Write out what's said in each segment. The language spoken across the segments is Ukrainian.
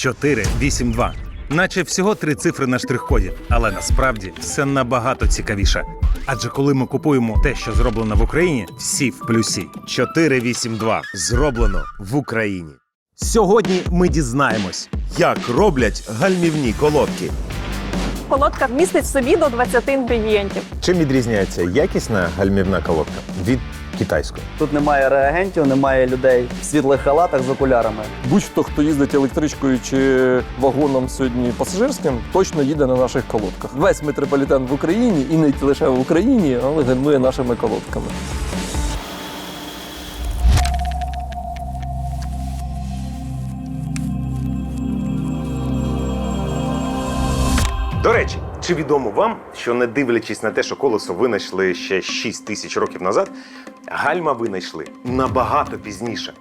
482. Наче всього три цифри на штрих-коді, але насправді все набагато цікавіше. Адже коли ми купуємо те, що зроблено в Україні, всі в плюсі. 482 зроблено в Україні. Сьогодні ми дізнаємось, як роблять гальмівні колодки. Колодка вмістить в собі до 20 інгредієнтів. Чим відрізняється якісна гальмівна колодка від китайської? Тут немає реагентів, немає людей в світлих халатах з окулярами. Будь-хто, хто їздить електричкою чи вагоном сьогодні пасажирським, точно їде на наших колодках. Весь метрополітен в Україні і не лише в Україні, але гальмує нашими колодками. До речі, чи відомо вам, що не дивлячись на те, що колесо винайшли ще 6 тисяч років назад, гальма винайшли набагато пізніше.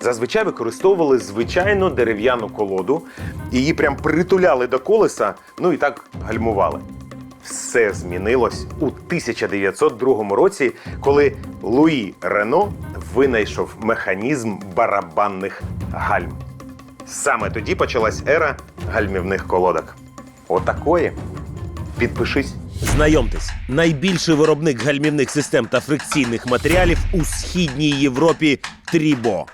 Зазвичай використовували звичайну дерев'яну колоду, її прям притуляли до колеса, ну і так гальмували. Все змінилось у 1902 році, коли Луї Рено винайшов механізм барабанних гальм. Саме тоді почалась ера гальмівних колодок. Отакої. Підпишись. Знайомтесь, найбільший виробник гальмівних систем та фрикційних матеріалів у східній Європі Трібо.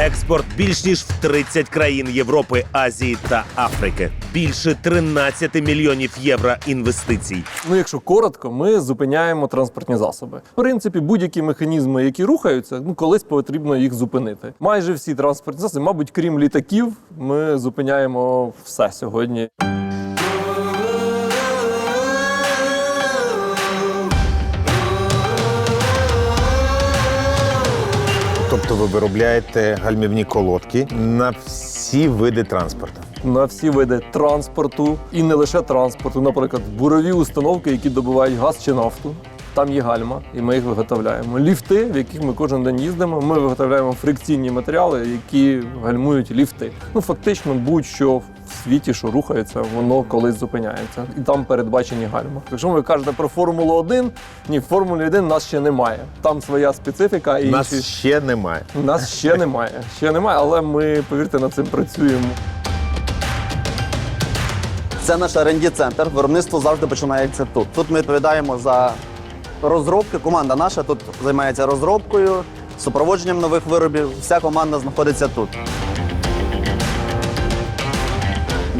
Експорт більш ніж в 30 країн Європи, Азії та Африки. Більше 13 мільйонів євро інвестицій. Ну, якщо коротко, ми зупиняємо транспортні засоби. В принципі, будь-які механізми, які рухаються, ну колись потрібно їх зупинити. Майже всі транспортні засоби, мабуть, крім літаків, ми зупиняємо все сьогодні. Тобто ви виробляєте гальмівні колодки на всі види транспорту. на всі види транспорту і не лише транспорту, наприклад, бурові установки, які добувають газ чи нафту. Там є гальма, і ми їх виготовляємо. Ліфти, в яких ми кожен день їздимо, ми виготовляємо фрикційні матеріали, які гальмують ліфти. Ну фактично, будь-що в світі, що рухається, воно колись зупиняється, і там передбачені гальма. Якщо ви кажете про Формулу 1, ні, в Формулі 1 нас ще немає. Там своя специфіка і Нас інші. ще немає. Нас ще немає. Ще немає, але ми, повірте, над цим працюємо. Це наш R&D центр. Виробництво завжди починається тут. Тут ми відповідаємо за розробки. Команда наша тут займається розробкою, супроводженням нових виробів. Вся команда знаходиться тут.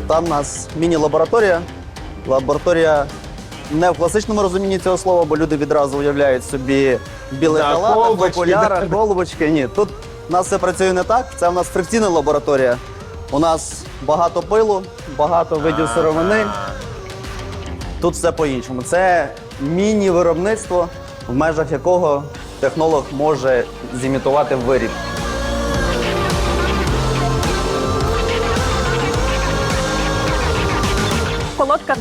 Там у нас міні-лабораторія. Лабораторія не в класичному розумінні цього слова, бо люди відразу уявляють собі білий Да, халат, колбочки, окулярах, голубочки. Ні, тут у нас все працює не так. Це у нас фрикційна лабораторія. У нас багато пилу, багато видів сировини. Тут все по-іншому. Це міні-виробництво, в межах якого технолог може зімітувати виріб.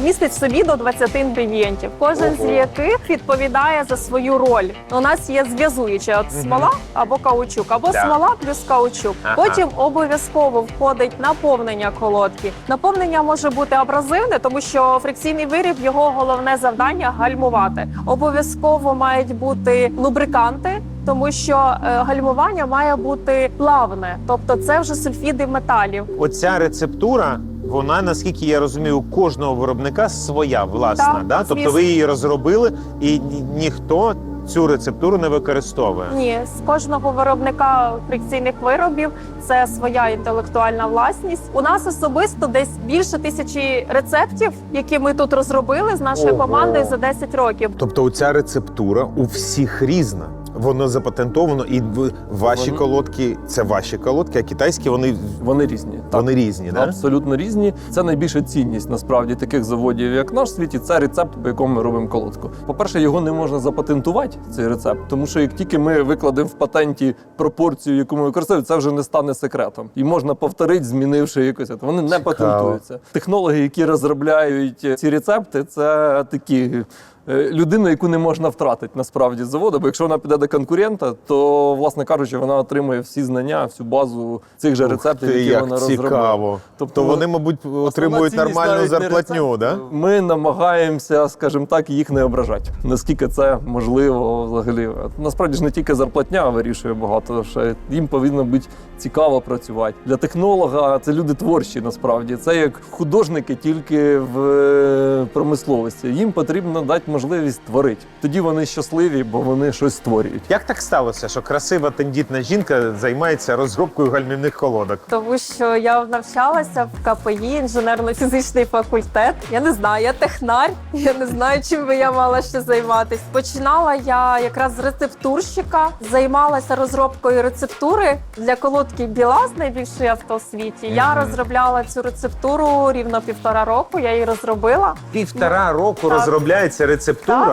Вмістить в собі до 20 інгредієнтів, кожен з яких відповідає за свою роль. У нас є зв'язуюча от смола або каучук, або Так. смола плюс каучук. Ага. Потім обов'язково входить наповнення колодки. Наповнення може бути абразивне, тому що фрикційний виріб його головне завдання гальмувати. Обов'язково мають бути лубриканти. Тому що е, гальмування має бути плавне, тобто це вже сульфіди металів. Оця рецептура, вона, наскільки я розумію, у кожного виробника своя власна. Так, да? Тобто ви її розробили, і ні- ніхто цю рецептуру не використовує. Ні, з кожного виробника фрикційних виробів це своя інтелектуальна власність. У нас особисто десь більше тисячі рецептів, які ми тут розробили з нашою Ого. командою за 10 років. Тобто оця рецептура у всіх різна. Воно запатентовано, і ваші Воно- колодки це ваші колодки, а китайські вони, Вони різні. Так. вони різні. Да? Абсолютно різні. Це найбільша цінність насправді таких заводів, як наш в світі. Це рецепт, по якому ми робимо колодку. По-перше, його не можна запатентувати, цей рецепт, тому що як тільки ми викладемо в патенті пропорцію, яку ми використовуємо, це вже не стане секретом. І можна повторити, змінивши якось. це. Вони не Цікаво. патентуються. Технологи, які розробляють ці рецепти, це такі. Е, людину, яку не можна втратити насправді з заводу. Бо якщо вона піде до конкурента, то, власне кажучи, вона отримує всі знання, всю базу цих же рецептів, які як вона розробила. цікаво. Тобто вони, мабуть, отримують нормальну зарплатню, да? Ми намагаємося, скажімо так, їх не ображати. Наскільки це можливо взагалі. Насправді ж не тільки зарплатня вирішує багато. Ще їм повинно бути цікаво працювати. Для технолога це люди творчі, насправді. Це як художники, тільки в е, промисловості. Їм потрібно дати можливість творити. Тоді вони щасливі, бо вони щось створюють. Як так сталося, що красива тендітна жінка займається розробкою гальмівних колодок? Тому що я навчалася в КПІ, інженерно-фізичний факультет. Я не знаю, я технар. Я не знаю, чим би я мала ще займатися. Починала я якраз з рецептурщика, займалася розробкою рецептури для колодки Білаз, найбільшої авто в світі. Я розробляла цю рецептуру рівно півтора року. Я її розробила. Півтора року Так. розробляється рецептура.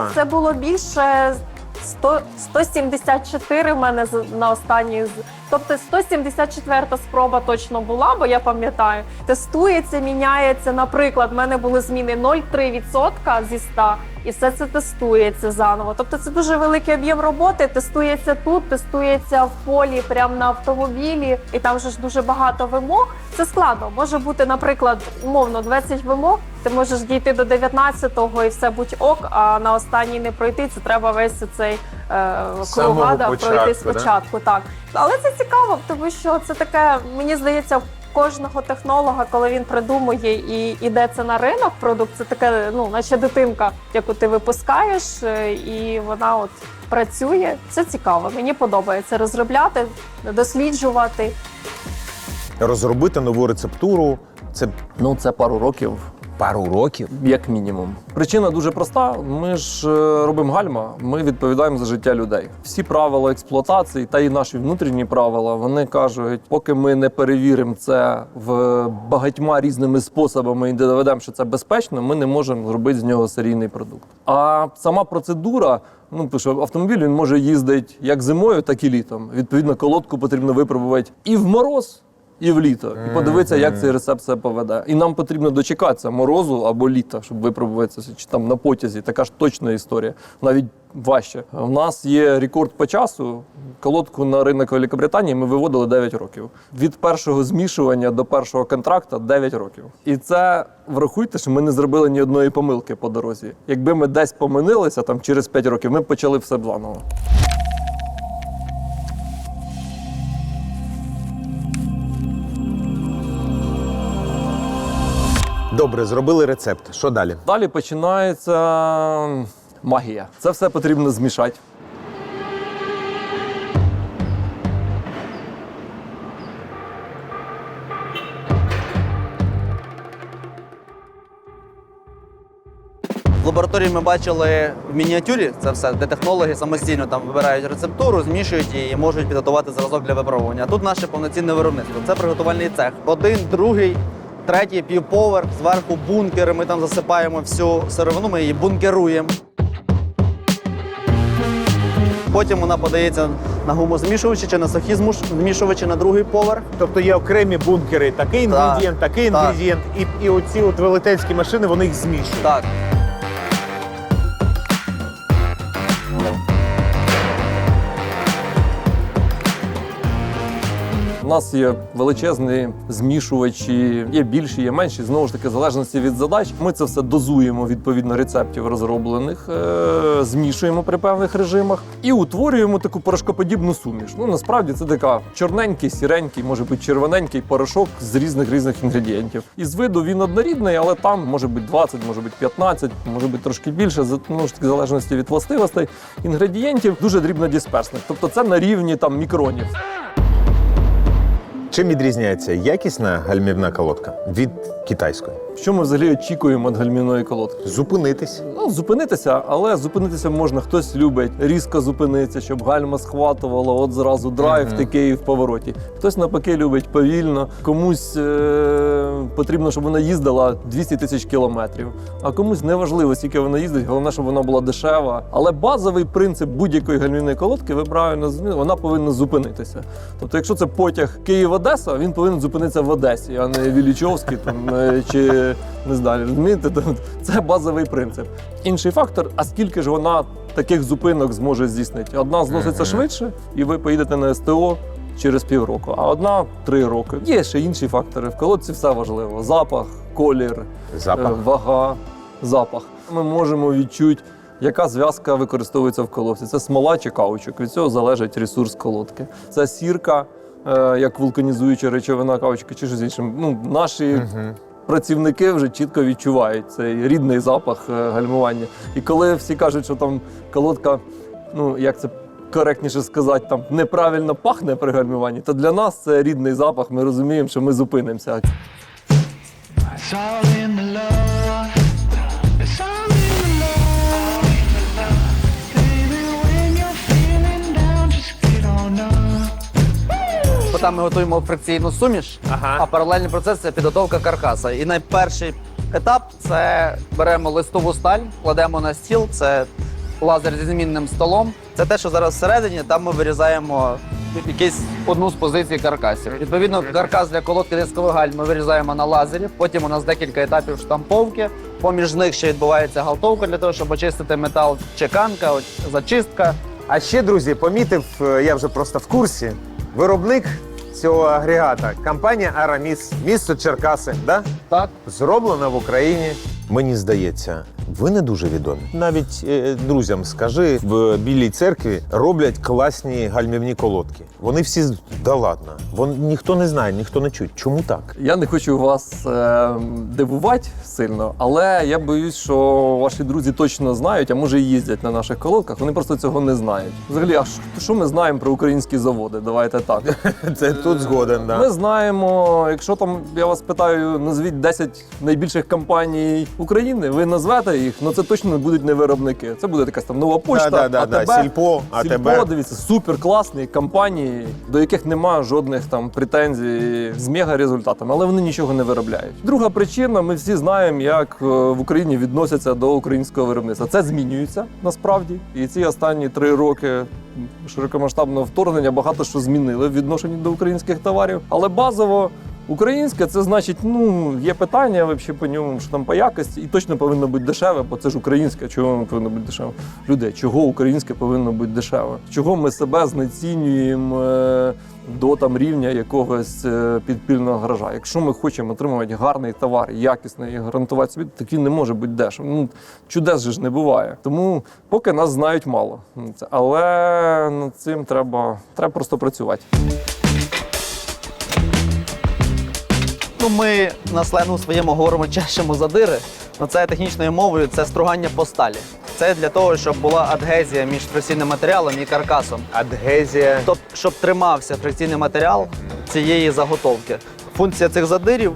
Так, це було більше 100, 174 в мене на останній. Тобто 174 спроба точно була, бо я пам'ятаю. Тестується, міняється. Наприклад, в мене були зміни 0,3% зі 100, і все це тестується заново. Тобто це дуже великий об'єм роботи. Тестується тут, тестується в полі, прямо на автомобілі, і там же ж дуже багато вимог. Це складно. Може бути, наприклад, умовно 20 вимог. Ти можеш дійти до 19-го і все будь ок, а на останній не пройти. Це треба весь цей е, кругада пройти да? спочатку. Так, але це цікаво, тому що це таке, мені здається, кожного технолога, коли він придумує і іде це на ринок, продукт, це таке, ну, наче дитинка, яку ти випускаєш, е, і вона от працює. Це цікаво. Мені подобається розробляти, досліджувати. Розробити нову рецептуру це Ну це пару років. Пару років. Як мінімум, причина дуже проста. Ми ж е, робимо гальма. Ми відповідаємо за життя людей. Всі правила експлуатації та й наші внутрішні правила. Вони кажуть, поки ми не перевіримо це в багатьма різними способами і не доведемо, що це безпечно, ми не можемо зробити з нього серійний продукт. А сама процедура. Ну, тому що автомобіль він може їздити як зимою, так і літом. Відповідно, колодку потрібно випробувати і в мороз, і в літо. І подивитися, як цей рецепт себе поведе. І нам потрібно дочекатися морозу або літа, щоб випробувати це, чи там на потязі. Така ж точна історія. Навіть важче. У нас є рекорд по часу. Колодку на ринок Великобританії ми виводили 9 років. Від першого змішування до першого контракта 9 років. І це врахуйте, що ми не зробили ні одної помилки по дорозі. Якби ми десь поминилися там через 5 років, ми б почали все заново. Добре, зробили рецепт. Що далі? Далі починається магія. Це все потрібно змішати. В лабораторії ми бачили в мініатюрі це все, де технологи самостійно там вибирають рецептуру, змішують її і можуть підготувати зразок для випробування. А тут наше повноцінне виробництво. Це приготувальний цех. Один, другий, третій, півповерх, зверху бункери. Ми там засипаємо всю сировину, ми її бункеруємо. Потім вона подається на гумозмішувачі чи на сухі змішувачі на другий поверх. Тобто є окремі бункери, такий Так, інгредієнт, такий так. інгредієнт, і, і оці от велетенські машини вони їх змішують. Так. Нас є величезні змішувачі, є більші, є менші. Знову ж таки, в залежності від задач. Ми це все дозуємо відповідно рецептів розроблених, е- змішуємо при певних режимах і утворюємо таку порошкоподібну суміш. Ну насправді це така чорненький, сіренький, може бути червоненький порошок з різних різних інгредієнтів. І з виду він однорідний, але там може бути 20, може бути 15, може бути трошки більше, ну, в залежності від властивостей інгредієнтів, дуже дрібнодисперсних. Тобто це на рівні там мікронів. Чим відрізняється якісна гальмівна колодка від китайської? Що ми взагалі очікуємо від гальмівної колодки? Зупинитись. Ну, зупинитися, але зупинитися можна. Хтось любить різко зупинитися, щоб гальма схватувала, от зразу драйв такий в повороті. Хтось навпаки любить повільно, комусь е- потрібно, щоб вона їздила 200 тисяч кілометрів, а комусь неважливо, скільки вона їздить, головне, щоб вона була дешева. Але базовий принцип будь-якої гальмівної колодки, ви правильно вона повинна зупинитися. Тобто, якщо це потяг Київ Одеса, він повинен зупинитися в Одесі, а не в Іллічовській там, е, чи не знаю. Розумієте, Тобто це базовий принцип. Інший фактор: а скільки ж вона таких зупинок зможе здійснити? Одна зноситься швидше, і ви поїдете на СТО. Через півроку, а одна три роки. Є ще інші фактори. В колодці все важливо: запах, колір, Запах. е, вага, запах. Ми можемо відчути, яка зв'язка використовується в колодці. Це смола чи каучук. Від цього залежить ресурс колодки. Це сірка, як вулканізуюча речовина каучука чи щось інше. Ну, наші працівники вже чітко відчувають цей рідний запах е, гальмування. І коли всі кажуть, що там колодка, ну як це. Коректніше сказати, там неправильно пахне при гальмуванні, то для нас це рідний запах. Ми розуміємо, що ми зупинимося. Ми готуємо фрикційну суміш, а паралельний процес це підготовка каркаса. І найперший етап це беремо листову сталь, кладемо на стіл. Це лазер зі змінним столом. Це те, що зараз всередині, там ми вирізаємо якийсь одну з позицій каркасів. Відповідно, каркас для колодки дискових галь ми вирізаємо на лазері. Потім у нас декілька етапів штамповки. Поміж них ще відбувається галтовка для того, щоб очистити метал, чеканка, от зачистка. А ще, друзі, помітив, е, я вже просто в курсі. Виробник цього агрегата компанія Араміс, місто Черкаси, да? Так. зроблена в Україні. Мені здається, ви не дуже відомі. Навіть е, друзям скажи, в Білій церкві роблять класні гальмівні колодки. Вони всі з- да ладно. Вон ніхто не знає, ніхто не чує. Чому так? Я не хочу вас е, дивувати сильно, але я боюсь, що ваші друзі точно знають, а може і їздять на наших колодках. Вони просто цього не знають. Взагалі, а ш- що ми знаємо про українські заводи? Давайте так. Це тут згоден. Ми Да. знаємо, якщо там я вас питаю, назвіть 10 найбільших компаній України, ви назвете їх, ну це точно не будуть не виробники. Це буде якась там нова почта, Да-да-да-да, Сільпо, АТБ. Сільпо, дивіться, супер класні компанії, до яких немає жодних там претензій з мега результатами, але вони нічого не виробляють. Друга причина: ми всі знаємо, як е, в Україні відносяться до українського виробництва. Це змінюється насправді, і ці останні три роки. Широкомасштабного вторгнення багато що змінили в відношенні до українських товарів, але базово українське це значить, ну є питання взагалі по ньому, що там по якості, і точно повинно бути дешеве, бо це ж українське. Чого воно повинно бути дешеве? Люди, чого українське повинно бути дешеве? Чого ми себе знецінюємо е, до там рівня якогось е, підпільного гаража? Якщо ми хочемо отримувати гарний товар, якісний і гарантувати собі, так він не може бути дешевим. Ну чудес же ж не буває. Тому поки нас знають мало. Але над цим треба, треба просто працювати. Ну, ми на сленгу своєму говоримо чешемо задири. Ну, це технічною мовою це стругання по сталі. Це для того, щоб була адгезія між фрикційним матеріалом і каркасом. Адгезія. Тобто, щоб тримався фрикційний матеріал цієї заготовки. Функція цих задирів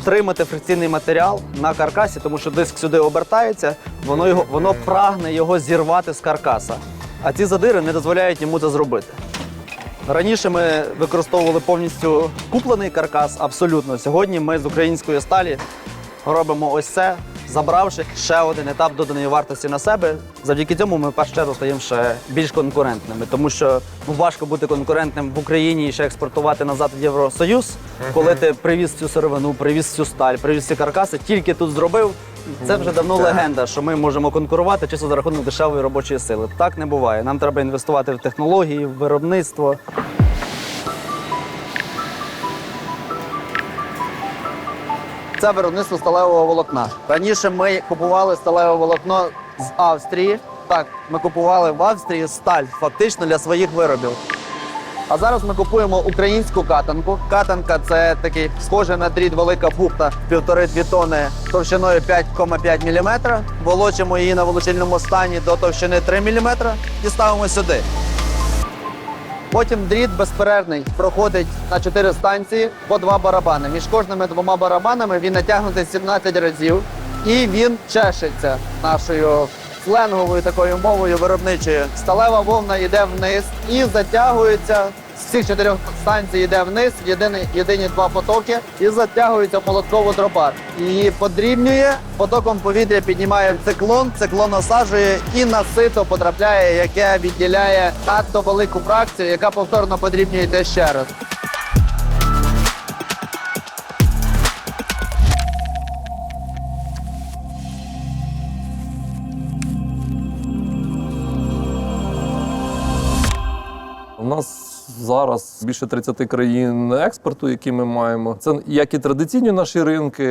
втримати фрикційний матеріал на каркасі, тому що диск сюди обертається, воно його воно прагне його зірвати з каркаса. А ці задири не дозволяють йому це зробити. Раніше ми використовували повністю куплений каркас, абсолютно. Сьогодні ми з української сталі робимо ось це, забравши ще один етап доданої вартості на себе. Завдяки цьому ми в першу чергу стаємо ще більш конкурентними, тому що ну, важко бути конкурентним в Україні і ще експортувати назад в Євросоюз, коли ти привіз цю сировину, привіз цю сталь, привіз ці каркаси, тільки тут зробив. Це вже давно легенда, що ми можемо конкурувати чисто за рахунок дешевої робочої сили. Так не буває. Нам треба інвестувати в технології, в виробництво. Це виробництво сталевого волокна. Раніше ми купували сталеве волокно з Австрії. Так, ми купували в Австрії сталь фактично для своїх виробів. А зараз ми купуємо українську катанку. Катанка це такий схожа на дріт велика бухта півтори-дві тони товщиною 5,5 мм. Волочимо її на волочильному стані до товщини 3 мм і ставимо сюди. Потім дріт безперервний проходить на 4 станції по два барабани. Між кожними двома барабанами він натягнутий 17 разів і він чешеться нашою сленговою такою мовою виробничою. Сталева вовна йде вниз і затягується. З всіх чотирьох станцій йде вниз, єдині, єдині два потоки, і затягується в молоткову дробар. Її подрібнює, потоком повітря піднімає циклон, циклон осаджує і на сито потрапляє, яке відділяє надто велику фракцію, яка повторно подрібнює ще раз. Зараз більше 30 країн експорту, які ми маємо. Це як і традиційні наші ринки: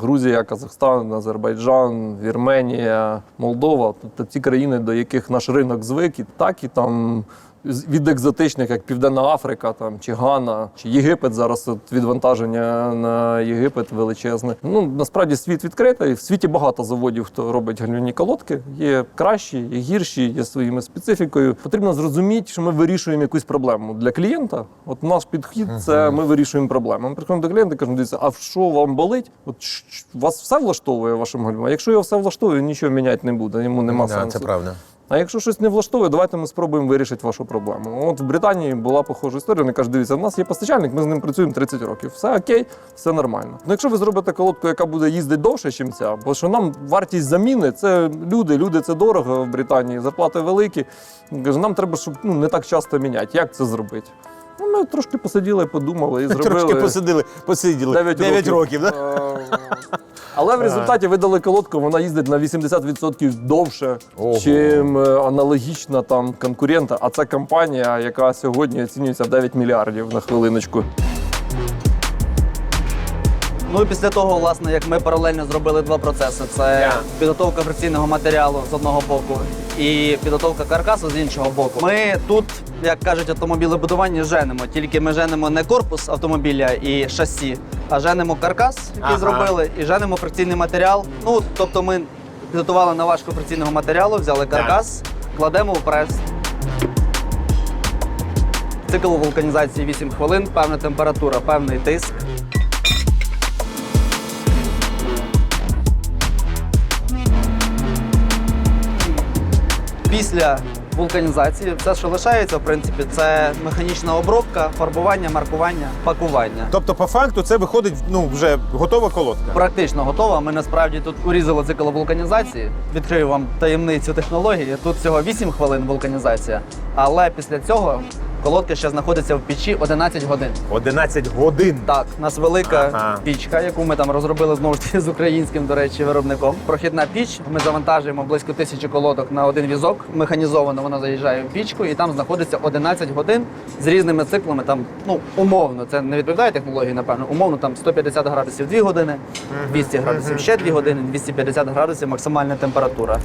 Грузія, Казахстан, Азербайджан, Вірменія, Молдова. Тобто ті країни, до яких наш ринок звик, і так і там. Від екзотичних, як Південна Африка, там чи Гана, чи Єгипет. Зараз от відвантаження на Єгипет величезне. Ну насправді світ відкритий. В світі багато заводів, хто робить гальмівні колодки. Є кращі, є гірші, є своїми специфікою. Потрібно зрозуміти, що ми вирішуємо якусь проблему для клієнта. От наш підхід це ми вирішуємо проблему. Ми приходимо до клієнта і кажемо, дивіться, а що вам болить? От вас все влаштовує вашим гальмом? Якщо його все влаштовує, нічого міняти не буде. Йому нема Да, сенсу. це правда. А якщо щось не влаштовує, давайте ми спробуємо вирішити вашу проблему. От в Британії була похожа історія. Вони кажуть, дивіться, в нас є постачальник, ми з ним працюємо 30 років. Все окей, все нормально. Ну якщо ви зробите колодку, яка буде їздити довше, ніж ця, бо що нам вартість заміни це люди, люди це дорого в Британії, зарплати великі. Каже, нам треба, щоб ну, не так часто міняти. Як це зробити? Ми трошки посиділи, подумали і зробили. Трошки посиділи, посиділи. 9 9 років, да? Е, Але в результаті видали колодку, вона їздить на 80% довше, Ого. чим е, аналогічна там конкурента. А це компанія, яка сьогодні оцінюється в 9 мільярдів на хвилиночку. Ну і після того, власне, як ми паралельно зробили два процеси: це підготовка фрикційного матеріалу з одного боку і підготовка каркасу з іншого боку. Ми тут, як кажуть, автомобілебудування женемо. Тільки ми женемо не корпус автомобіля і шасі, а женемо каркас, який Ага. зробили, і женемо фрикційний матеріал. Ну тобто, ми підготували наважку фрикційного матеріалу, взяли каркас, кладемо в прес. Цикл вулканізації 8 хвилин, певна температура, певний тиск. Після вулканізації все, що лишається, в принципі, це механічна обробка, фарбування, маркування, пакування. Тобто, по факту, це виходить ну, вже готова колодка. Практично готова. Ми насправді тут урізали цикл вулканізації. Відкрию вам таємницю технології. Тут всього 8 хвилин вулканізація, але після цього колодка ще знаходиться в печі 11 годин. 11 годин. Так, у нас велика Ага. пічка, яку ми там розробили знову ж таки з українським, до речі, виробником. Прохідна піч. Ми завантажуємо близько тисячі колодок на один візок. Механізовано вона заїжджає в пічку, і там знаходиться 11 годин з різними циклами. Там ну умовно, це не відповідає технології, напевно. Умовно там 150 градусів 2 години, 200 градусів ще 2 години, 250 градусів максимальна температура.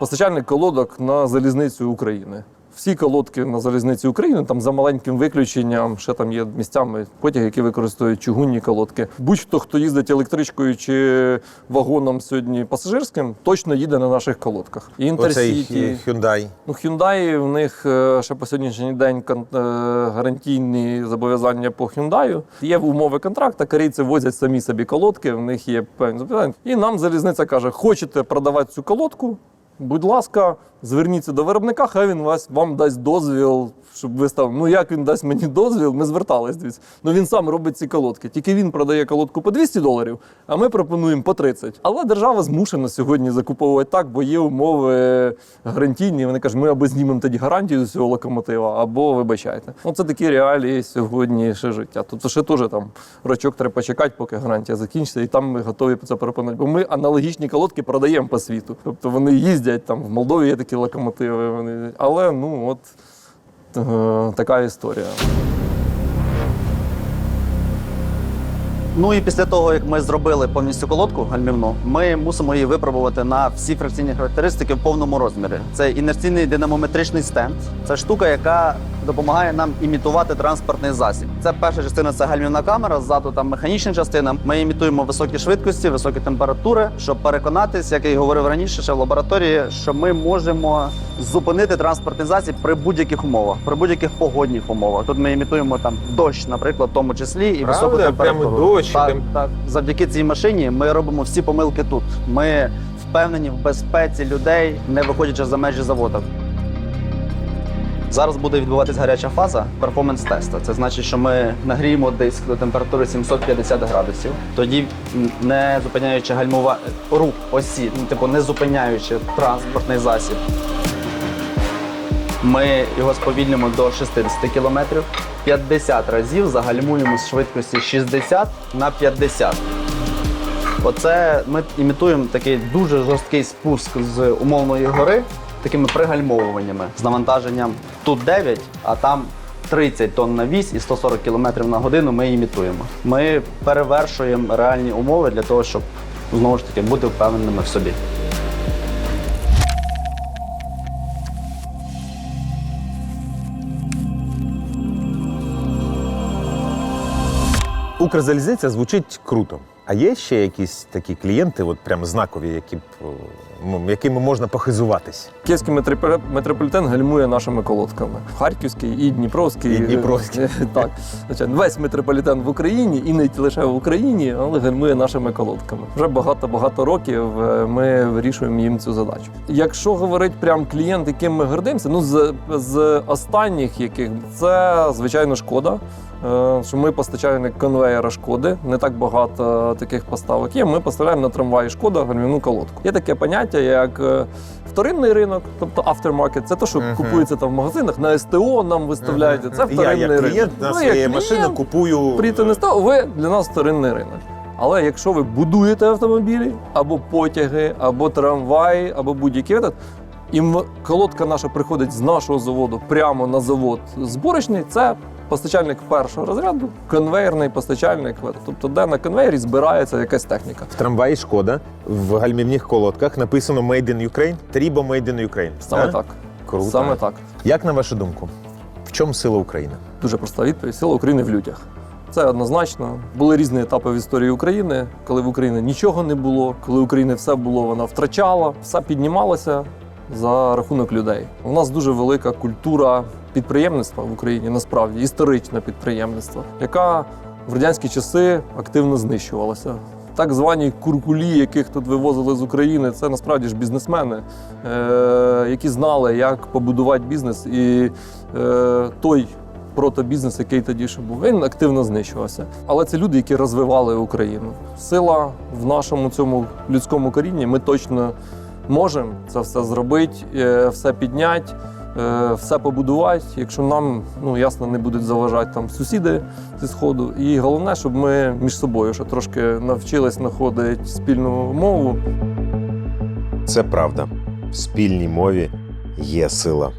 Постачальник колодок на залізницю України. Всі колодки на залізниці України, там за маленьким виключенням, ще там є місцями потяги, які використовують чугунні колодки. Будь-хто, хто їздить електричкою чи вагоном сьогодні пасажирським, точно їде на наших колодках. Інтерсіті. Hyundai. Ну, Hyundai, в них е, ще по сьогоднішній день е, гарантійні зобов'язання по Hyundai. Є умови контракту, корейці возять самі собі колодки, в них є певні зобов'язання. І нам залізниця каже: хочете продавати цю колодку? Будь ласка, зверніться до виробника, хай він вас вам дасть дозвіл, щоб ви. Ну як він дасть мені дозвіл? Ми звертались. Дивіться. Ну він сам робить ці колодки. Тільки він продає колодку по 200 доларів, а ми пропонуємо по 30. Але держава змушена сьогодні закуповувати так, бо є умови гарантійні. Вони кажуть, ми або знімемо тоді гарантію з цього локомотива, або вибачайте. Ну це такі реалії сьогодні ще життя. Тобто ще теж там рочок треба почекати, поки гарантія закінчиться, і там ми готові це пропонувати. Бо ми аналогічні колодки продаємо по світу. Тобто вони їздять там в Молдові є такі локомотиви. Вони але ну от е, така історія. Ну і після того, як ми зробили повністю колодку гальмівну, ми мусимо її випробувати на всі фракційні характеристики в повному розмірі. Це інерційний динамометричний стенд. Це штука, яка допомагає нам імітувати транспортний засіб. Це перша частина це гальмівна камера, ззаду там механічна частина. Ми імітуємо високі швидкості, високі температури, щоб переконатись, як я й говорив раніше, ще в лабораторії, що ми можемо зупинити транспортний засіб при будь-яких умовах, при будь-яких погодних умовах. Тут ми імітуємо там дощ, наприклад, в тому числі, і Правда? високу температуру. Прямо дощ, Так, так. Завдяки цій машині ми робимо всі помилки тут. Ми впевнені в безпеці людей, не виходячи за межі заводу. Зараз буде відбуватись гаряча фаза перформанс тесту. Це значить, що ми нагріємо диск до температури 750 градусів. Тоді, не зупиняючи гальмова рух осі, ну, типу не зупиняючи транспортний засіб. Ми його сповільнимо до 60 км. 50 разів загальмуємо з швидкості 60 на 50. Оце ми імітуємо такий дуже жорсткий спуск з умовної гори, такими пригальмовуваннями з навантаженням тут 9, а там 30 тонн на вісь і 140 км на годину ми імітуємо. Ми перевершуємо реальні умови для того, щоб знову ж таки бути впевненими в собі. Укрзалізниця звучить круто. А є ще якісь такі клієнти, от прям знакові, які б, е, ну, якими можна похизуватись? Київський метрополе- метрополітен гальмує нашими колодками. Харківський і Дніпровський. І Дніпровський. Так, звичайно, весь метрополітен в Україні і не лише в Україні, але гальмує нашими колодками. Вже багато-багато років е, ми вирішуємо їм цю задачу. Якщо говорити прям клієнт, яким ми гордимося, ну з, з останніх яких це звичайно шкода. Е, Що ми постачальник конвеєра шкоди, не так багато таких поставок є. Ми поставляємо на трамваї шкода гальмівну колодку. Є таке поняття, як е, вторинний ринок, тобто aftermarket, це те, що Мгм. купується там в магазинах, на СТО нам виставляють. Це Я вторинний як клієнт ринок. на Ви, своєї як машини клієнт, купую. Прийти не став, ви для нас вторинний ринок. Але якщо ви будуєте автомобілі, або потяги, або трамваї, або будь-який вид, і колодка наша приходить з нашого заводу прямо на завод зборочний, це постачальник першого розряду, конвейерний постачальник. Тобто, де на конвейері збирається якась техніка. В трамваї шкода в гальмівних колодках написано Made in Ukraine, Трібо Made in Ukraine. Саме А? так. Круто. Саме так. Як на вашу думку, в чому сила України? Дуже проста відповідь. Сила України в людях. Це однозначно. Були різні етапи в історії України, коли в Україні нічого не було, коли в Україні все було, вона втрачала, все піднімалося за рахунок людей. У нас дуже велика культура підприємництва в Україні, насправді історичне підприємництво, яка в радянські часи активно знищувалася. Так звані куркулі, яких тут вивозили з України, це насправді ж бізнесмени, е- які знали, як побудувати бізнес. І е- той протобізнес, який тоді ще був, він активно знищувався. Але це люди, які розвивали Україну. Сила в нашому цьому людському корінні. Ми точно можемо це все зробити, е, все підняти. е, Все побудувати, якщо нам ну ясно не будуть заважати там сусіди зі сходу. І головне, щоб ми між собою ще трошки навчились знаходити спільну мову. Це правда. В спільній мові є сила.